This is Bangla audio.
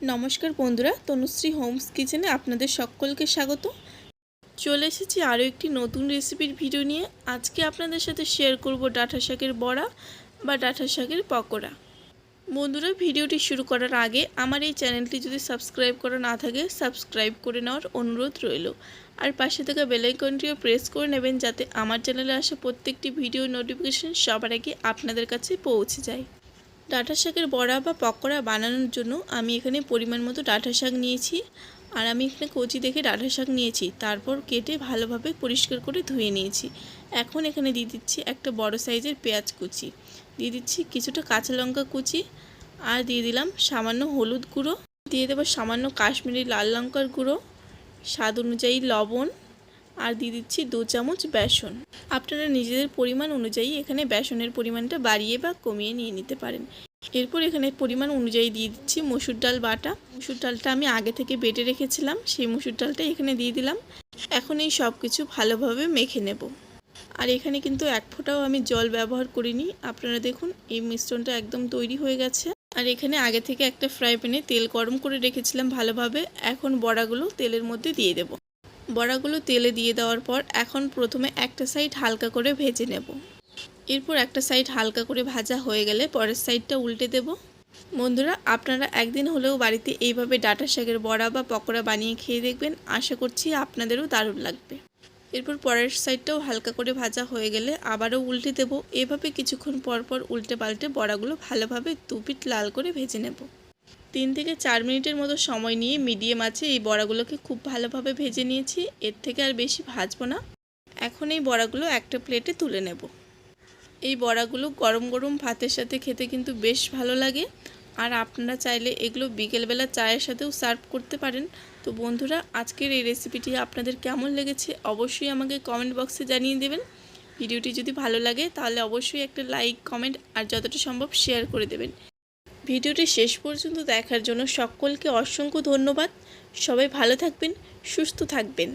নমস্কার বন্ধুরা, তনুশ্রী হোমস কিচেনে আপনাদের সকলকে স্বাগত। চলে এসেছি আরও একটি নতুন রেসিপির ভিডিও নিয়ে। আজকে আপনাদের সাথে শেয়ার করব ডাঁটা শাকের বড়া বা ডাঁটা শাকের পকোড়া। বন্ধুরা, ভিডিওটি শুরু করার আগে আমার এই চ্যানেলটি যদি সাবস্ক্রাইব করা না থাকে সাবস্ক্রাইব করে নেওয়ার অনুরোধ রইল। আর পাশে থাকা বেলাইকনটিও প্রেস করে নেবেন যাতে আমার চ্যানেলে আসা প্রত্যেকটি ভিডিও নোটিফিকেশন সবার আগে আপনাদের কাছে পৌঁছে যায়। ডাঁটা শাকের বড়া বা পকোড়া বানানোর জন্য আমি এখানে পরিমাণ মতো ডাঁটা শাক নিয়েছি। আর আমি এখানে কচি দেখে ডাঁটা শাক নিয়েছি। তারপর কেটে ভালোভাবে পরিষ্কার করে ধুয়ে নিয়েছি। এখন এখানে দিয়ে দিচ্ছি একটা বড় সাইজের পেঁয়াজ কুচি। দিয়ে দিচ্ছি কিছুটা কাঁচা লঙ্কা কুচি আর দিয়ে দিলাম সামান্য হলুদ গুঁড়ো। দিয়ে দেবো সামান্য কাশ্মীরি লাল লঙ্কার গুঁড়ো। স্বাদ অনুযায়ী লবণ। আর দিয়ে দিচ্ছি দু চামচ বেসন। আপনারা নিজেদের পরিমাণ অনুযায়ী এখানে বেসনের পরিমাণটা বাড়িয়ে বা কমিয়ে নিয়ে নিতে পারেন। এরপর এখানে পরিমাণ অনুযায়ী দিয়ে দিচ্ছি মসুর ডাল বাটা। মসুর ডালটা আমি আগে থেকে বেটে রেখেছিলাম, সেই মসুর ডালটা এখানে দিয়ে দিলাম। এখন এই সব কিছু ভালোভাবে মেখে নেব। আর এখানে কিন্তু এক ফোঁটাও আমি জল ব্যবহার করিনি। আপনারা দেখুন, এই মিশ্রণটা একদম তৈরি হয়ে গেছে। আর এখানে আগে থেকে একটা ফ্রাই প্যানে তেল গরম করে রেখেছিলাম ভালোভাবে। এখন বড়াগুলো তেলের মধ্যে দিয়ে দেব। বড়াগুলো তেলে দিয়ে দেওয়ার পর এখন প্রথমে একটা সাইড হালকা করে ভেজে নেব। এরপর একটা সাইড হালকা করে ভাজা হয়ে গেলে পরের সাইডটা উল্টে দেব। বন্ধুরা, আপনারা একদিন হলেও বাড়িতে এইভাবে ডাটা শাকের বড়া বা পকোড়া বানিয়ে খেয়ে দেখবেন। আশা করছি আপনাদেরও দারুণ লাগবে। এরপর পরের সাইডটাও হালকা করে ভাজা হয়ে গেলে আবারও উল্টে দেব। এভাবে কিছুক্ষণ পর পর উল্টে পাল্টে বড়াগুলো ভালোভাবে দুপিট লাল করে ভেজে নেব। তিন থেকে চার মিনিটের মতো সময় নিয়ে মিডিয়াম আছে এই বড়াগুলোকে খুব ভালোভাবে ভেজে নিয়েছি। এর থেকে আর বেশি ভাজবো না। এখন এই বড়াগুলো একটা প্লেটে তুলে নেব। এই বড়াগুলো গরম গরম ভাতের সাথে খেতে কিন্তু বেশ ভালো লাগে। আর আপনারা চাইলে এগুলো বিকেলবেলা চায়ের সাথেও সার্ভ করতে পারেন। তো বন্ধুরা, আজকের এই রেসিপিটি আপনাদের কেমন লেগেছে অবশ্যই আমাকে কমেন্ট বক্সে জানিয়ে দেবেন। ভিডিওটি যদি ভালো লাগে, তাহলে অবশ্যই একটা লাইক, কমেন্ট আর যতটা সম্ভব শেয়ার করে দেবেন। ভিডিওটি শেষ পর্যন্ত দেখার জন্য সকলকে অসংখ্য ধন্যবাদ। সবাই ভালো থাকবেন সুস্থ থাকবেন।